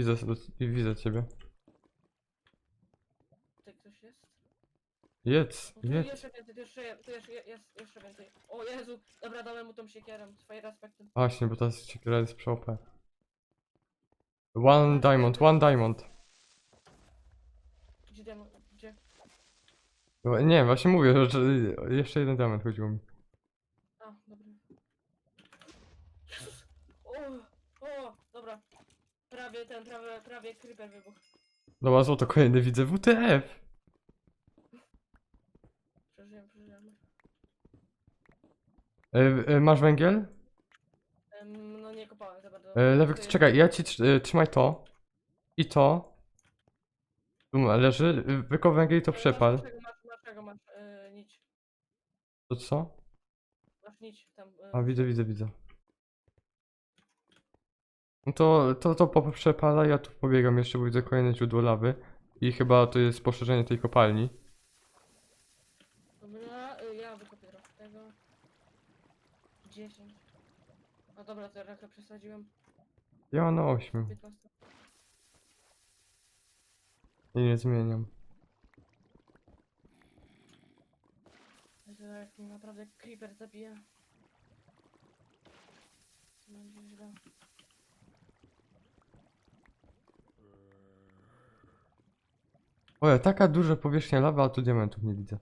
Widzę, widzę ciebie. Tutaj ktoś jest? Jedz, O, tu jedz. jeszcze więcej, tu jeszcze, tu jeszcze, jest jeszcze więcej. O Jezu, dobra, dałem mu tą siekierę, swoje respekty. Właśnie, bo ta siekiera jest przy OP. One diamond, one diamond. Gdzie diamant, gdzie? No, Nie, właśnie mówię, że jeszcze jeden diamond chodziło mi. A, dobra. Jezus! O, o, dobra. Prawie ten, prawie, prawie creeper wybuchł. Dobra, złoto kolejny widzę. WTF! Przeżyłem, przeżyłem. E, e, masz węgiel? Em, no nie kopałem za bardzo. E, Lewek, jest- czekaj, ja ci tr- e, trzymaj to. I to. Tu ma- leży. e, Wykop węgiel i to Masz- przepal. Masz, czego masz, masz, e. To co? Masz nić tam. E, A widzę, widzę, widzę. No to, to, to po- przepala, ja tu pobiegam jeszcze, bo widzę kolejne źródło lawy. I chyba to jest poszerzenie tej kopalni. Dobra, e, ja wykopię trochę tego. 10. No dobra, to trochę przesadziłem. Ja mam na 8 15. i nie zmieniam. Jezu, jak mnie naprawdę creeper zabija. To będzie źle. Oje, taka duża powierzchnia lawy, a tu diamentów nie widzę.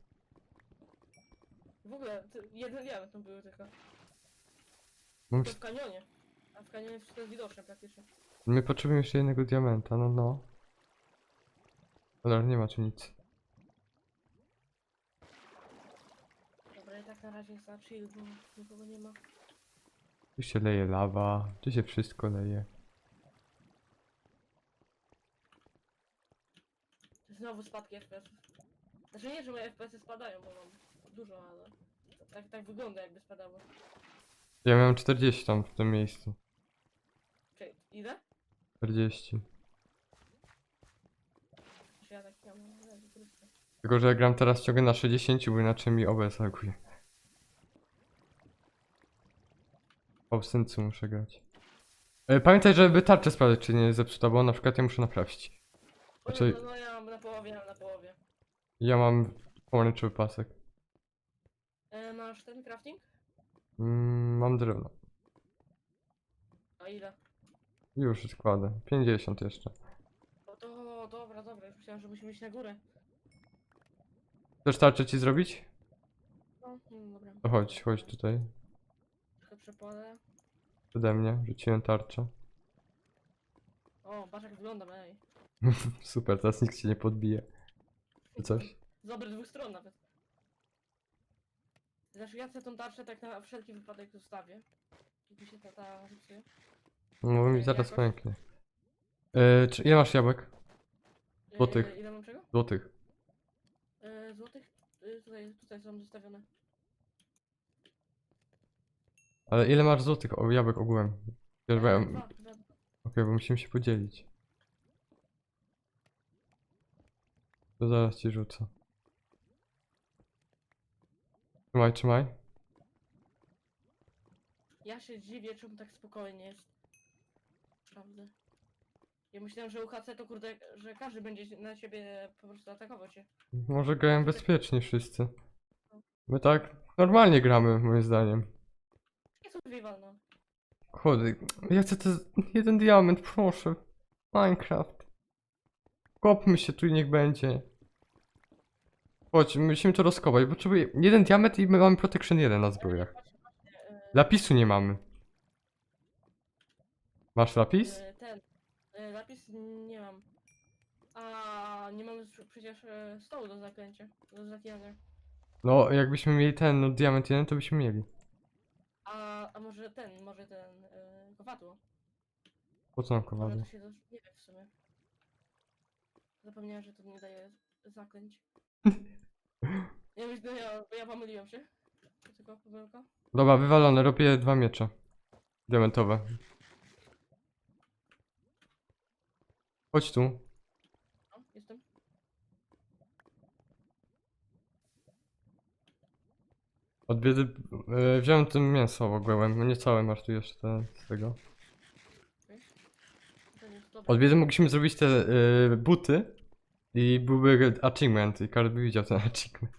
W ogóle, to jeden diament tam były tylko. Mam To się- w kanionie. A w kanionie wszystko jest widoczne praktycznie. My potrzebujemy jeszcze jednego diamenta, no no. Ale nie ma tu nic. Dobra, i tak na razie jest na chill, bo nikogo nie ma. Tu się leje lawa, tu się wszystko leje. Znowu spadki FPS. Znaczy nie, że moje FPS spadają, bo mam dużo, ale tak, tak wygląda jakby spadało. Ja miałem 40 tam w tym miejscu. Czekaj, ile? 40. Czy ja tak miałem? Jezu Chryste. Tylko, że ja gram teraz ciągle na 60, bo inaczej mi OBS laguje. W muszę grać. E, Pamiętaj, żeby tarczę sprawdzić, czy nie jest zepsuta, bo na przykład ja muszę naprawić. Znaczy- no, no ja mam na połowie, ja mam na połowie. Ja mam pomarańczowy pasek. E, masz ten crafting? Mm, mam drewno. A ile? Już składę. 50 jeszcze. O to, dobra, dobra, już myślałem, że musimy iść na górę. Chcesz tarczę ci zrobić? No, no dobra. To chodź, chodź tutaj. Trochę przepalę. Przede mnie. Rzuciłem tarczę. O, patrz jak wyglądam, ej. Super, teraz nikt się nie podbije. Czy coś? Z dwóch stron nawet. Znaczy ja chcę tą tarczę tak na wszelki wypadek zostawię. Jak mi się ta, ta rysuje. No mi zaraz jakoś? pęknie. E, czy, ile masz jabłek? E, Złotych. ile mam czego? Złotych. E, złotych? E, tutaj, tutaj są zostawione. Ale ile masz złotych o, jabłek ogółem? Ja... E, Okej, dwa, dwa. bo musimy się podzielić. To zaraz ci rzucę. Trzymaj, trzymaj. Ja się dziwię, czemu tak spokojnie jest. Prawda. Ja myślałem, że UHC to kurde, że każdy będzie na ciebie po prostu atakował cię. Może grają bezpiecznie wszyscy. My tak normalnie gramy, moim zdaniem. Nie survival, no. Chody, ja chcę ten jeden diament, proszę. Minecraft. Kopmy się tu i niech będzie. Chodź, musimy to rozkopać. Potrzebuję jeden diament i my mamy protection 1 na zbrojach. Lapisu nie mamy. Masz lapis? e, ten. E, lapis nie mam. A nie mamy przecież e, stołu do zaklęcia. Do zaklinania. No, jakbyśmy mieli ten, no diament jeden, to byśmy mieli. A, a może ten, może ten e, kowadło. Po co nam kowadło? to się nie wiem w sumie. Zapomniałem, że to nie daje zaklęć. Ja myślę, ja, ja pomyliłem się. Tylko pomyłka. Dobra, wywalone, robię dwa miecze. Diamentowe. Chodź tu. No, jestem. Od biedy... E, wziąłem tym mięso ogółem, nie całe, masz tu jeszcze te, z tego. Od wiedzy mogliśmy zrobić te y, buty i byłby achievement i każdy by widział ten achievement.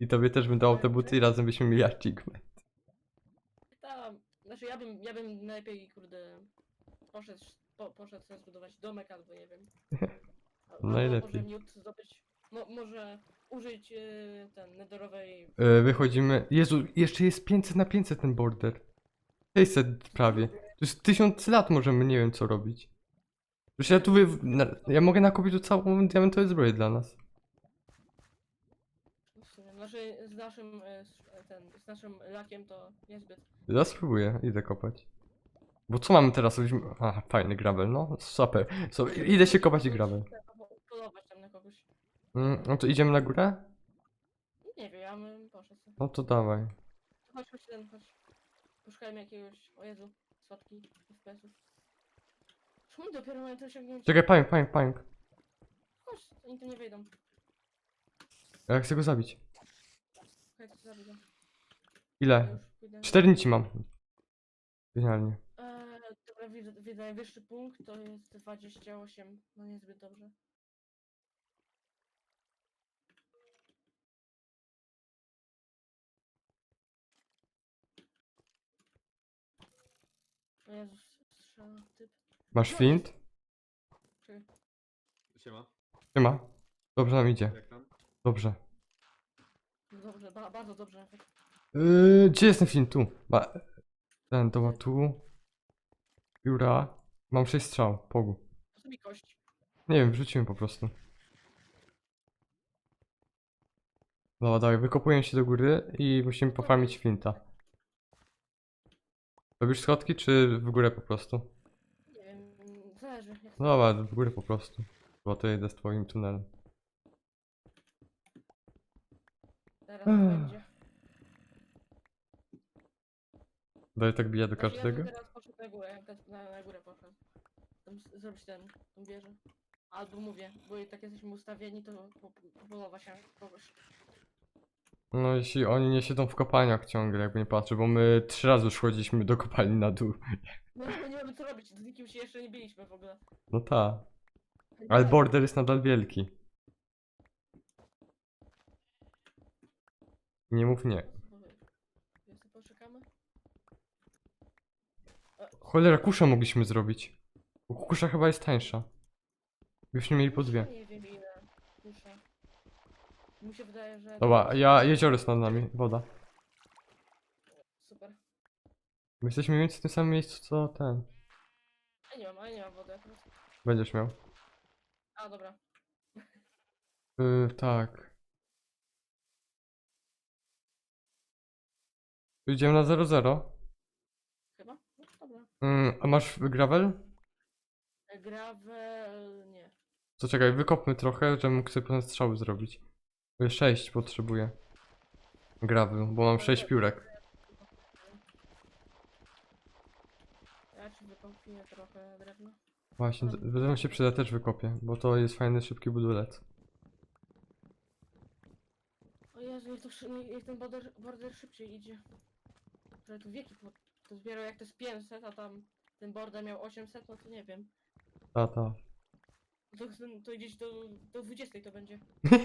I tobie też bym dał te buty i razem byśmy mieli achievement. Tam, znaczy ja bym, ja bym najlepiej, kurde, poszedł, po, poszedł sobie zbudować domek albo nie wiem. Albo Najlepiej. Może miód zdobyć, mo, może użyć y, ten netherrowej... Y, wychodzimy. Jezu, jeszcze jest 500 na 500 ten border. 600 prawie. To jest 1000 lat możemy, nie wiem co robić. Już ja tu wy... na... Ja mogę nakupić tu całą diamentową zbroję dla nas. Znaczy z naszym, y, s- ten, z naszym lakiem to niezbyt. Ja spróbuję, idę kopać. Bo co mamy teraz? robić? Aha, fajny gravel, no super. So, idę się kopać i gravel. Polować tam na kogoś. Mm, no to idziemy na górę? Nie wiem, ja bym poszedł. No to dawaj. Chodź, chodź ten, chodź. Poszukajmy jakiegoś, o Jezu, słodki FPS-ów. Czemu dopiero mają to osiągnięcie? Czekaj, pająk, pająk, pająk. Chodź, oni tu nie wejdą. Ja chcę go zabić. Okej, to zabiję. Ja Ile? już pójdę. Cztery nici mam. Genialnie. Eee, dobra, widzę, widzę najwyższy punkt, to jest 28. No niezbyt dobrze. O Jezus, strzela typ. Masz flint? Siema, Nie Dobrze nam idzie. jak tam? Dobrze. No dobrze, ba bardzo dobrze. Yy, gdzie jest ten flint? Tu. Ba ten, to ma tu. Pióra. Mam sześć strzał. Pogu. To sobie kość. Nie wiem, wrzuciłem po prostu. Dobra, dawaj, wykopuję się do góry i musimy pofarmić flinta. Robisz schodki, czy w górę po prostu? Nie wiem, zależy. Jak No dobra, w górę po prostu. Bo to jedę z twoim tunelem. Ech. będzie. Daj tak bija do Znaczy, każdego? Ja bym teraz poszedł na górę, jak teraz na, na górę poszedł. Tam z- zrobić ten, tą wieżę. Albo mówię, bo i tak jesteśmy ustawieni, to po- popolować się kogoś. No jeśli oni nie siedzą w kopalniach ciągle, jakby nie patrzę, bo my trzy razy już chodziliśmy do kopalni na dół. No co robić, z nikim się jeszcze nie biliśmy w ogóle. No ta. Ale border jest nadal wielki. Nie mów nie. Jeszcze poczekamy? Cholera, kusza mogliśmy zrobić. Bo kusza chyba jest tańsza. Byśmy mieli po dwie. Nie wiem ile. Muszę. Mi się wydaje, że... Dobra, ja, jezioro jest nad nami, woda. Super. My jesteśmy mniej więcej w tym samym miejscu co ten. Ja nie mam, ale nie mam wody akurat. Będziesz miał. A, dobra. Yy, tak. Idziemy na 0-0. Chyba? No, dobra. Yy, a masz gravel? Gravel... nie. To czekaj, wykopmy trochę, żebym mógł sobie potem strzały zrobić. Bo 6 potrzebuję. Gravel, bo mam 6 piórek. Ja ci wykopię trochę drewna. Właśnie, d- drewno się przyda też wykopię, bo to jest fajny, szybki budulec. O Jezu, jak, to, szy- nie- jak ten border, border szybciej idzie. Że tu wieki, po- to dopiero jak to jest 500, a tam ten border miał 800, no to nie wiem. Ta, ta. To, to gdzieś do, do 20 to będzie.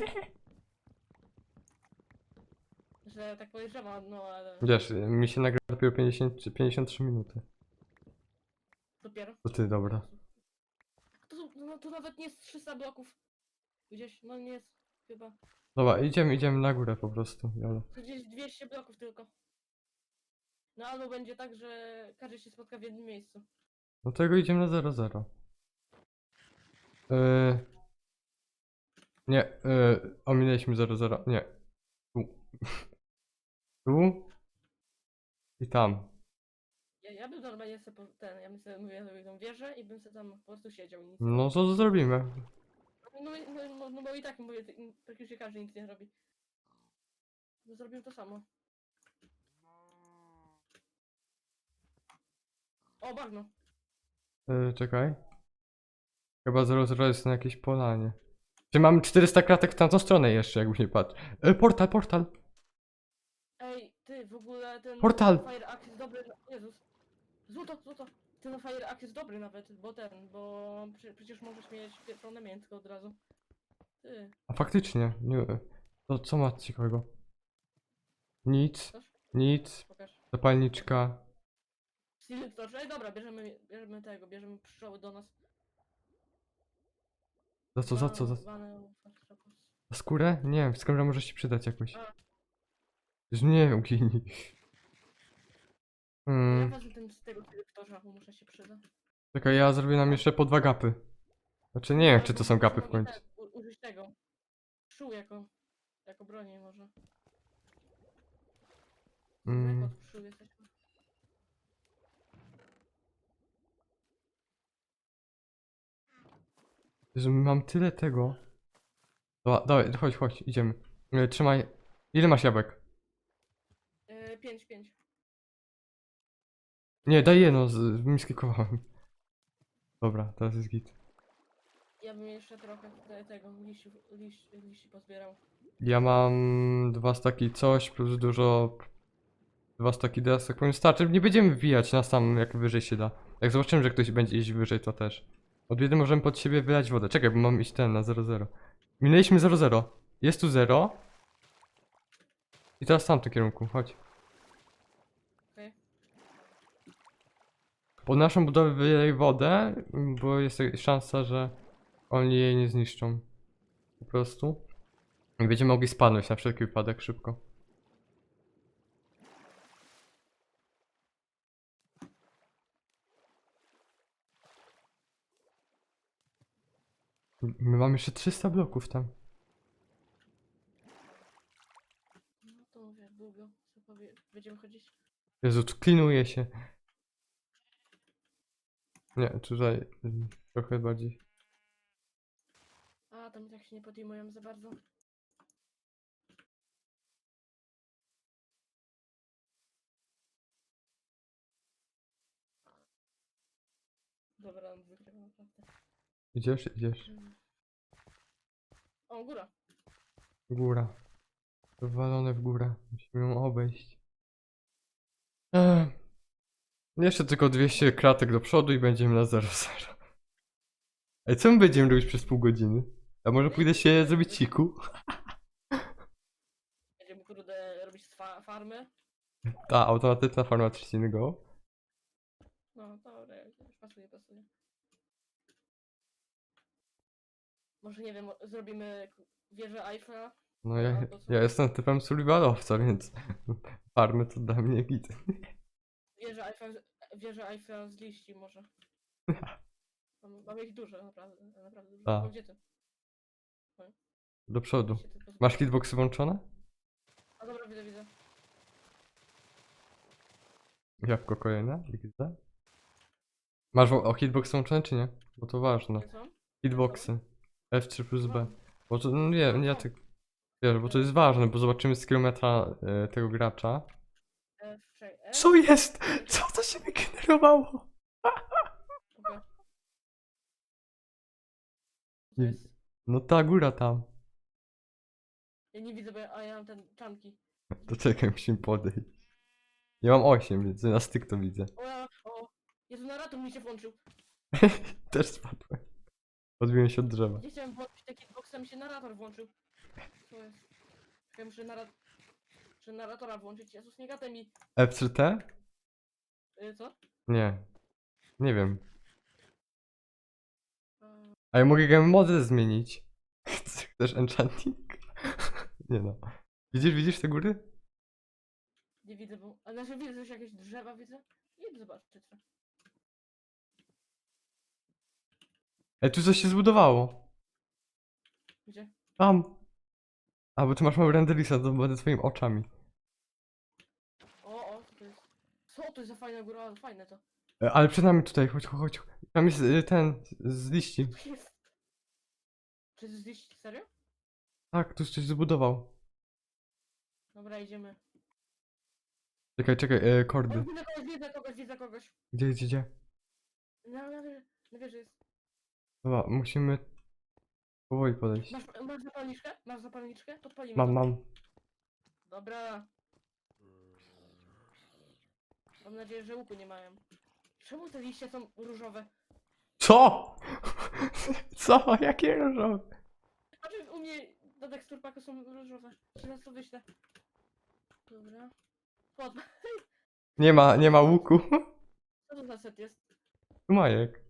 Że tak podejrzewam, no ale Wiesz, mi się nagra dopiero 50, czy 53 minuty. Dopiero. To ty, dobra. To, no, to nawet nie jest 300 bloków. Gdzieś, no nie jest chyba. Dobra, idziemy, idziemy na górę po prostu. Jolo. Gdzieś 200 bloków tylko. No albo będzie tak, że każdy się spotka w jednym miejscu. Do tego idziemy na 0-0. Yy... Nie, yy, ominęliśmy 0-0. Nie. Tu. tu. I tam. Ja, bym normalnie sobie po- ten, ja bym sobie mówię sobie tą wieżę i bym sobie tam po prostu siedział i nic. No to zrobimy. No, i- no, no, no bo i tak mówię, ty- praktycznie każdy nic nie robi. No zrobił to samo. O, bagno. Yy, czekaj. Chyba 0-0 jest na jakiejś polanie. Czy mamy 400 kratek w tamtą stronę jeszcze, jakbyś nie patrz. Yy, portal, portal. Ej, ty, w ogóle ten Portal. Fire Axe jest dobry. Jezus. Złoto, złoto. ten Fire Axe jest dobry nawet, bo ten, bo prze- przecież możesz mieć pieprzone miętko od razu. Ty, A faktycznie, nie. To co ma ciekawego? Nic, coś? nic, Pokaż. zapalniczka. Steel Torch, ej dobra, bierzemy, bierzemy tego, bierzemy pszczoły do nas. Za co, za co, za, za skórę? Nie wiem, skóra może się przydać jakoś. A. Już nie ugini. Ja Hmm, wezmę ten z tego Steel Torcha, bo muszę się przydać. czekaj, ja zrobię nam jeszcze po dwa gapy. Znaczy nie wiem, czy to są gapy w końcu. tak użyć tego. Pszczół jako, jako broni może. Mm. Mm. od pszczół jesteśmy. Że mam tyle tego. Dobra, dawaj, chodź, chodź, idziemy. E, Trzymaj. Ile masz jabłek? E, pięć, pięć. Nie, daj jedno, z- misklikowałem. Dobra, teraz jest git. Ja bym jeszcze trochę te- tego liści, liści, liści pozbierał. Ja mam dwa staki coś, plus dużo... Dwa staki desek, powiem starczy. Nie będziemy wbijać na sam, jak wyżej się da. Jak zobaczymy, że ktoś będzie iść wyżej, to też. Od biedy możemy pod siebie wylać wodę. Czekaj, bo mam iść ten, na 0,0. Minęliśmy 0,0. Jest tu 0. I teraz w tamtym kierunku, chodź. Okej. Pod naszą budowę wylej wodę, bo jest szansa, że oni jej nie zniszczą. Po prostu. I będziemy mogli spadnąć na wszelki wypadek szybko. My mamy jeszcze 300 bloków tam. No to mówię, długo. Będziemy chodzić? Jezu, tu klinuje się. Nie, tutaj mm, trochę bardziej. A, tam i tak się nie podejmują za bardzo. Dobra, on wygrywa naprawdę. Idziesz, idziesz. Mm. O, góra. Góra. Wywalone w górę. Musimy ją obejść. Ech. Jeszcze tylko 200 kratek do przodu i będziemy na 0-0. Ej, co my będziemy robić przez pół godziny? A może pójdę się zrobić siku? Będziemy kurde robić fa farmy. Ta automatyczna farma trzciny go. No, dobra, już pasuje, pasuje. Może nie wiem, zrobimy wieżę Eiffla. No ja, ja jestem typem survivalowca, więc farmy to dla mnie git. Wieżę Eiffla, wieżę Eiffla z liści może. Mam, mam ich dużo, naprawdę, naprawdę dużo. A. O, gdzie ty? Do przodu. Gdzie ty to Masz hitboxy włączone? A dobra, widzę, widzę. Jabłko kolejne? XD? Masz wo- o hitbox włączone czy nie? Bo to ważne. Hitboxy. F3 plus B. Mam. Bo to, no nie, nie, ja tak... Wiesz, bo to jest ważne, bo zobaczymy z kilometra e, tego gracza. F, Co jest? Co to się wygenerowało? Nie-? No ta góra tam. Ja nie widzę, bo ja, a ja mam ten czanki. To czekaj, musimy podejść. Ja mam 8, więc na styk to widzę. O, ja, o, Jezu, narrator mi się włączył. Też spadłem. Odbiłem się od drzewa. Nie chciałem włączyć taki box, a mi się narrator włączył. Co jest? Ja muszę narrat... Muszę narratora włączyć. Jezus, nie gadaj mi. F3T? Y, co? Nie. Nie wiem. E, A ja mogę game model zmienić. Chcesz enchanting? Nie no. Widzisz, widzisz te góry? nie widzę, bo... A znaczy widzę, że jakieś drzewa widzę? Idę zobaczyć co. Ej, tu coś się zbudowało. Gdzie? Tam. A, bo ty masz mały renderisa, to będę twoimi oczami. O, o, co to jest? Co to jest za fajna góra? Fajne to. E, Ale przed nami tutaj, chodź, chodź. chodź. Tam jest y, ten, z- liści. To. Czy to jest gdzieś... Serio? Tak, tu coś zbudował. Dobra, idziemy. Czekaj, czekaj, e, O, kordy. widzę kogoś, widzę kogoś, widzę kogoś. Gdzie, gdzie, gdzie? Na, na, wieży- na wieży jest. Dobra, musimy powoli podejść. Masz, masz zapalniczkę? Masz zapalniczkę? Podpalimy Mam, to. mam. Dobra. Mam nadzieję, że łuku nie mają. Czemu te liście są różowe? Co? Co? Jakie różowe? Znaczy u mnie do teksturpaku są różowe. Teraz to wyślę. Dobra. Pod... Nie ma, nie ma łuku. Co to za set jest? Majek.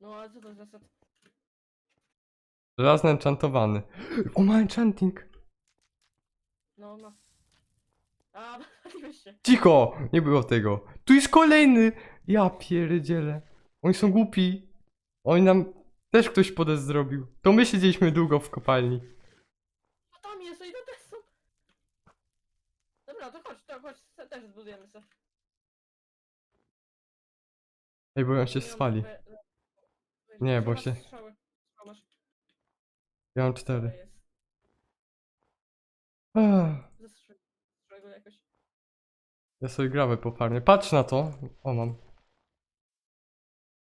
No ale co to za set? Żelazny enchantowany. O, ma enchanting. No, no. A. Cicho! Nie było tego. Tu jest kolejny! Ja pierdzielę. Oni są głupi. Oni nam też ktoś podest zrobił. To my siedzieliśmy długo w kopalni. No tam jest, i to też są. Dobra, to chodź, to chodź, se- też zbudujemy se. Ej, bo on się spali. Nie, bo się- Strzały. Strzały masz. Ja mam cztery. jest. Ech, Zastrzel zastrzel go jakoś. Ja sobie grawę poparnie. Patrz na to. O, mam.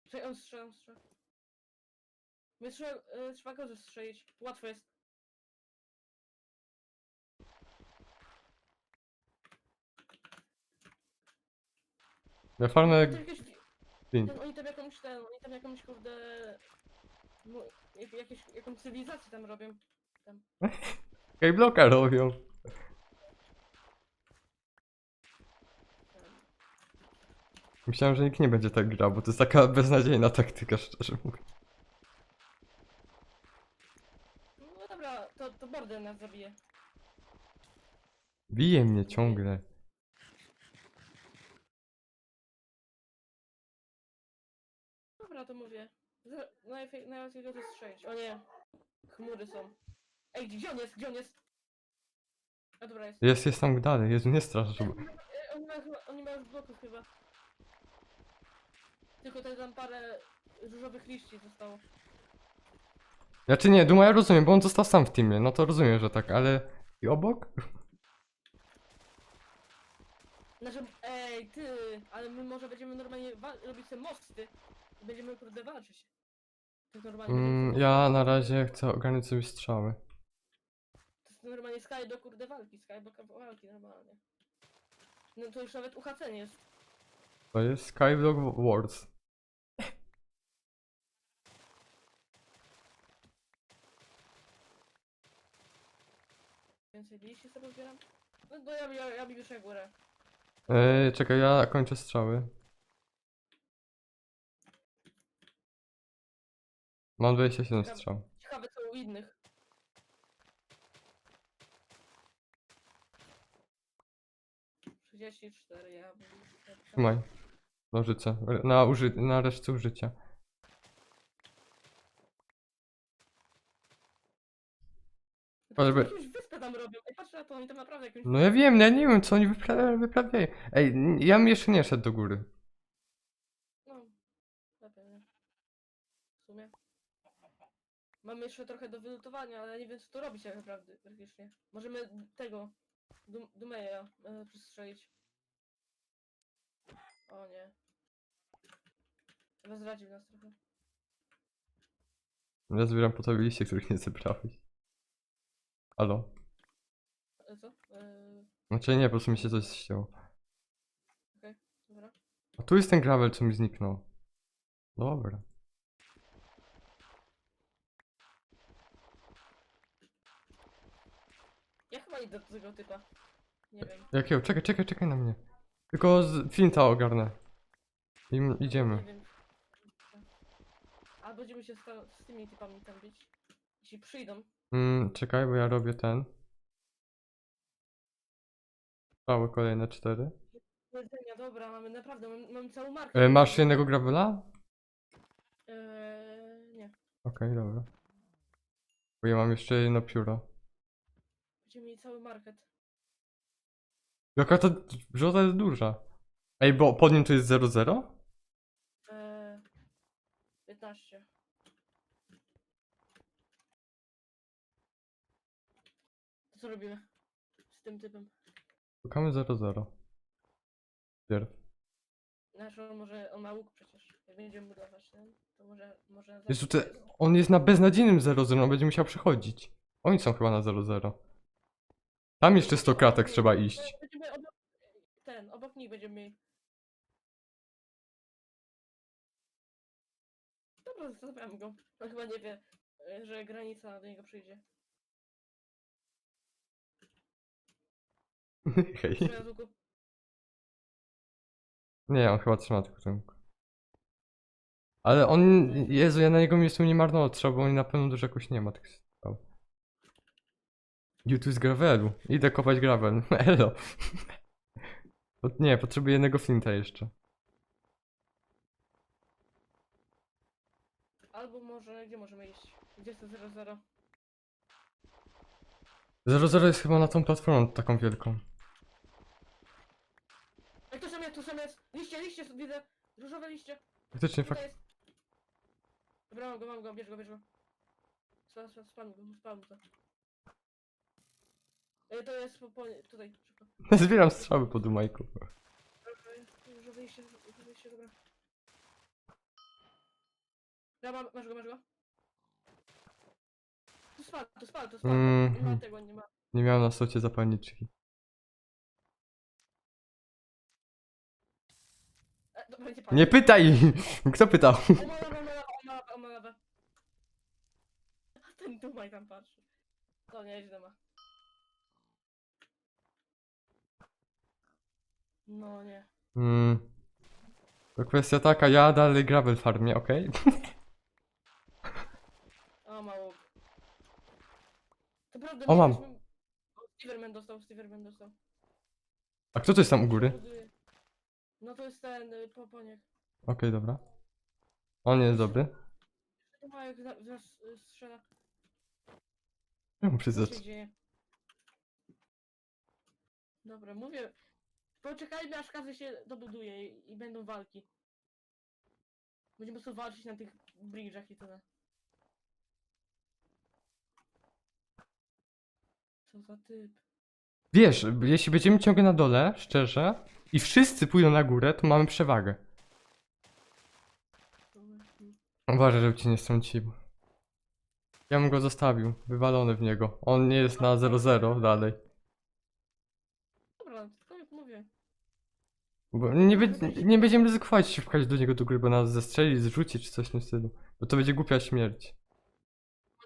Czekaj, on strzela, on strzela. My trzeba, y, trzeba go zestrzelić. Łatwo jest. Ja farmę To jakieś, gwint. ten, oni tam jakąś, ten, oni tam jakąś kurde... No, jak, jakieś, jakąś cywilizację tam robią. Skyblocka robią. Myślałem, że nikt nie będzie tak grał, bo to jest taka beznadziejna taktyka, szczerze mówiąc. No dobra, to, to border nas zabije. Bije mnie ciągle. Dobra, to mówię. Za- Najlepiej, najlepiej go zestrzelić. O nie. Chmury są. Ej, gdzie on jest? Gdzie on jest? A dobra jest. Jest, jest tam dalej. Jezu, nie strasz, żeby... E, Oni mają, chyba- oni mają już bloków chyba. Tylko tutaj tam parę różowych liści zostało. Znaczy nie, Duma ja rozumiem, bo on został sam w teamie. No to rozumiem, że tak, ale... I obok? Znaczy, ej, ty, ale my może będziemy normalnie wa- robić te mosty. I będziemy kurde walczyć. Tak normalnie. Mm, ja na razie chcę ogarnąć sobie strzały. To jest normalnie Sky do kurde walki, Sky do walki normalnie. No to już nawet UHC nie jest. To jest Skyblock Wars. Więcej liści sobie zbieram. No to ja, ja, ja biję górę. Ej, czekaj, ja kończę strzały. Mam 27 strzał. Ciekawe co u innych. Trzydzieści cztery, ja bym... Trzymaj. Nożyce. Na, uży na resztę użycia. Ale by- Jakąś wyspę tam robią. Ej, patrz na to, oni tam naprawdę jakąś... No ja wiem, ja nie wiem co oni wypra wyprawiają. Ej, n- ja bym jeszcze nie szedł do góry. No? W sumie. Mam jeszcze trochę do wylutowania, ale nie wiem co tu robić tak naprawdę, praktycznie. Możemy tego, Dum Dumeja e, przestrzelić. O nie. Chyba zdradził nas trochę. Ja zbieram po tobie liście, których nie zebrałeś. Halo? E, co? E, Znaczy nie, po prostu mi się coś ścięło. dobra. A tu jest ten gravel, co mi zniknął. Dobra. Ja chyba idę do tego typa. Nie wiem. Jakiego? Czekaj, czekaj, czekaj na mnie. Tylko z Flinta ogarnę. I m- Nie idziemy. wiem. A będziemy się z, ta- z tymi typami tam bić. Jeśli przyjdą. Mm, czekaj, bo ja robię ten. Strzały kolejne cztery. Jedzenia, dobra, mamy naprawdę, mamy, mamy całą markę. E, masz jednego gravela? Eee, nie. Okej, dobra. Bo ja mam jeszcze jedno pióro. Będziemy mieli cały market. Jaka to brzota jest duża. Ej, bo pod nim to jest 0,0? 15. To co robimy? Z tym typem. Szukamy 0,0. Pierw. Znaczy on może, on ma łuk przecież. Jak będziemy budować ten, to może, może... Jezu, te, jest. on jest na beznadziejnym 0,0, on będzie musiał przechodzić. Oni są chyba na 0,0. Tam jeszcze 100 kratek trzeba iść. Będziemy obok, ten, obok nich będziemy mieli. No, Zostawiam go. On chyba nie wie, e, że granica do niego przyjdzie. Hej. Nie, on chyba trzyma tylko ten. Ale on, Jezu, ja na jego miejscu nie marnował trzeba, bo on na pewno dużo jakoś nie ma strzał. YouTube z gravelu. Idę kopać gravel. Elo. Nie, potrzebuję jednego flinta jeszcze. Albo może, gdzie możemy iść? Gdzie jest to 00? 00 jest chyba na tą platformą taką wielką. Ej, tu sam jest, tu sam jest! Liście, liście, widzę! Różowe liście! Faktycznie, Tutaj fak jest! Dobra, mam go, mam go, bierz go, bierz go. Spa, spa, spam go, spam go. Ej, to jest po, po, tutaj, szybko. Zbieram strzały po Dumajku. Różowe liście, różowe liście, dobra. Mam, masz go, masz go? Tu spadł, tu spadł, tu spadł. Nie ma tego, nie ma. Nie miałem na socie zapalniczki. E, dobra, nie padł. Nie pytaj! Kto pytał? Ma lawę, ma lawę, o, ma lawę, o, ma lawę. A ten dumaj tam patrzy. To nieźle ma. No nie. Mm. To kwestia taka, ja dalej gravel farmię, okej? O, mało. To prawda, O, mam. mieliśmy- O, Steverman dostał, Steverman dostał. A kto to jest tam u góry? Buduje. No to jest ten y, poponiek. Okej, dobra. On nie jest dobry. Dumajek zaraz y, strzela. Ja mu Co przyznać. się dzieje? Dobra, mówię. Poczekajmy aż każdy się dobuduje i, i będą walki. Będziemy po prostu walczyć na tych bridge'ach i tyle. Co za typ. Wiesz, jeśli będziemy ciągle na dole, szczerze, i wszyscy pójdą na górę, to mamy przewagę. Uważaj, żeby cię nie strącił. Ja bym go zostawił, wywalony w niego. On nie jest na 0-0 dalej. Dobra, tylko jak mówię. Bo nie, be- nie będziemy ryzykować się wpchać do niego do góry, bo nas zestrzeli, zrzuci czy coś w tym stylu. Bo to będzie głupia śmierć.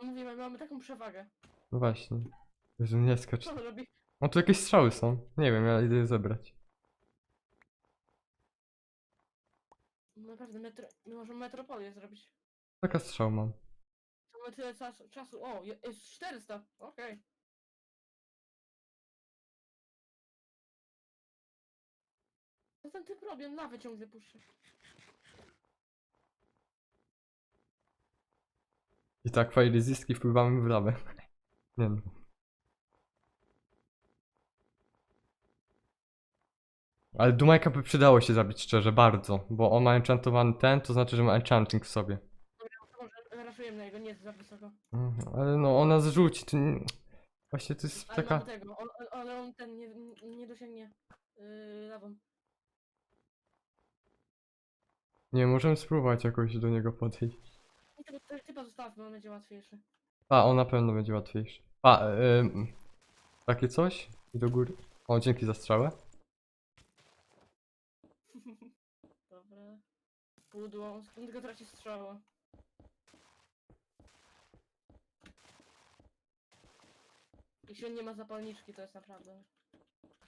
Mówimy, mamy taką przewagę. No właśnie. Jezu, nie skacz. Co on robi? O, tu jakieś strzały są. Nie wiem, ja idę je zebrać. Naprawdę, metro... my możemy metropolię zrobić. Taka strzał mam. To mamy tyle czasu. czasu. O, je- jest 400. Okej. Co ten typ robi? On lawę ciągle puszcza. I tak fajne rezistki wpływamy w lawę. Nie no. Ale Dumajka by przydało się zabić szczerze, bardzo. Bo on ma enchantowany ten, to znaczy, że ma enchanting w sobie. To może raszujemy na jego, nie jest za wysoko. Mhm, Ale no, ona zrzuci, to nie... Właśnie to jest Ale taka... tego, on, on, on, on ten nie, nie dosięgnie yy, lawą. Nie, możemy spróbować jakoś do niego podejść. I tego ty- typa zostawmy, on będzie łatwiejszy. A, on na pewno będzie łatwiejszy. A, ym, takie coś? I do góry. O, dzięki za strzałę. Dobra. Pudło, on tylko traci strzałę. Jeśli on nie ma zapalniczki, to jest naprawdę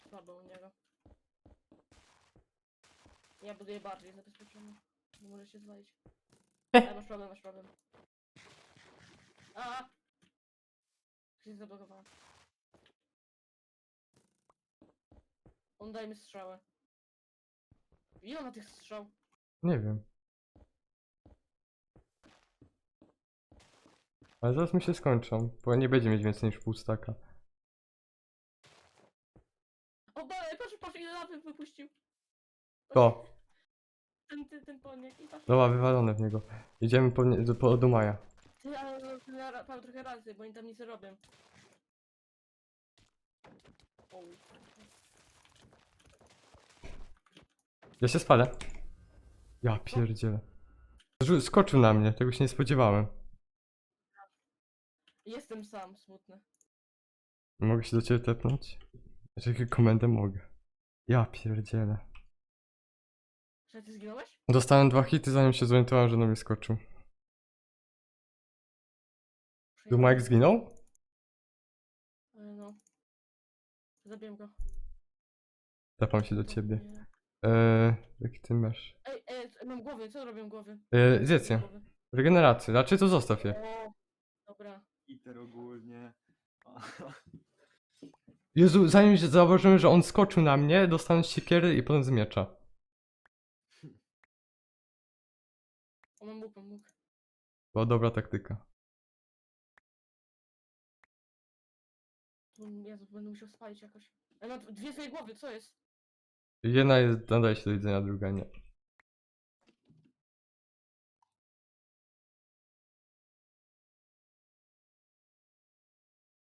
słabo u niego. Ja buduję bardziej zabezpieczony. Nie może się zwalić. Ale masz problem, masz problem. A! Się zablokowałem. On daj mi strzałę. Ile ma tych strzał? Nie wiem. Ale zaraz mi się skończą, bo nie będzie mieć więcej niż pół staka. O, dalej, patrz, patrz, ile lawy wypuścił. To, Ten, ten, ten poniek i patrz. dobra, wywalone w niego. Idziemy po, nie- do- po Dumaja. Ty, ale no, trochę razy, bo oni tam nic nie robią. O, Ja się spalę. Ja pierdzielę. Zrzu- Skoczył na mnie, tego się nie spodziewałem. Jestem sam, smutny. Mogę się do ciebie tepnąć? Jakie komendę mogę. Ja pierdzielę. Czy ty zginąłeś? Dostałem dwa hity zanim się zorientowałem, że na mnie skoczył. Tu Mike zginął? E, No. Zabiłem go. Zapam się do ciebie. Nie. Eee, jaki ty masz? Ej, ej, mam głowy, co robią głowy? Eee, zjedz je. Głowy. Regenerację, raczej to zostaw je. O, dobra. Iter ogólnie. Jezu, zanim się zauważyłem, że on skoczył na mnie, dostałem z siekiery i potem z miecza. O, mam łuk, mam. Była dobra taktyka. Tu, Jezu, będę musiał spalić jakoś. Ja mam dwie swoje głowy, co jest? Jedna jest, nadaje się do jedzenia, druga nie.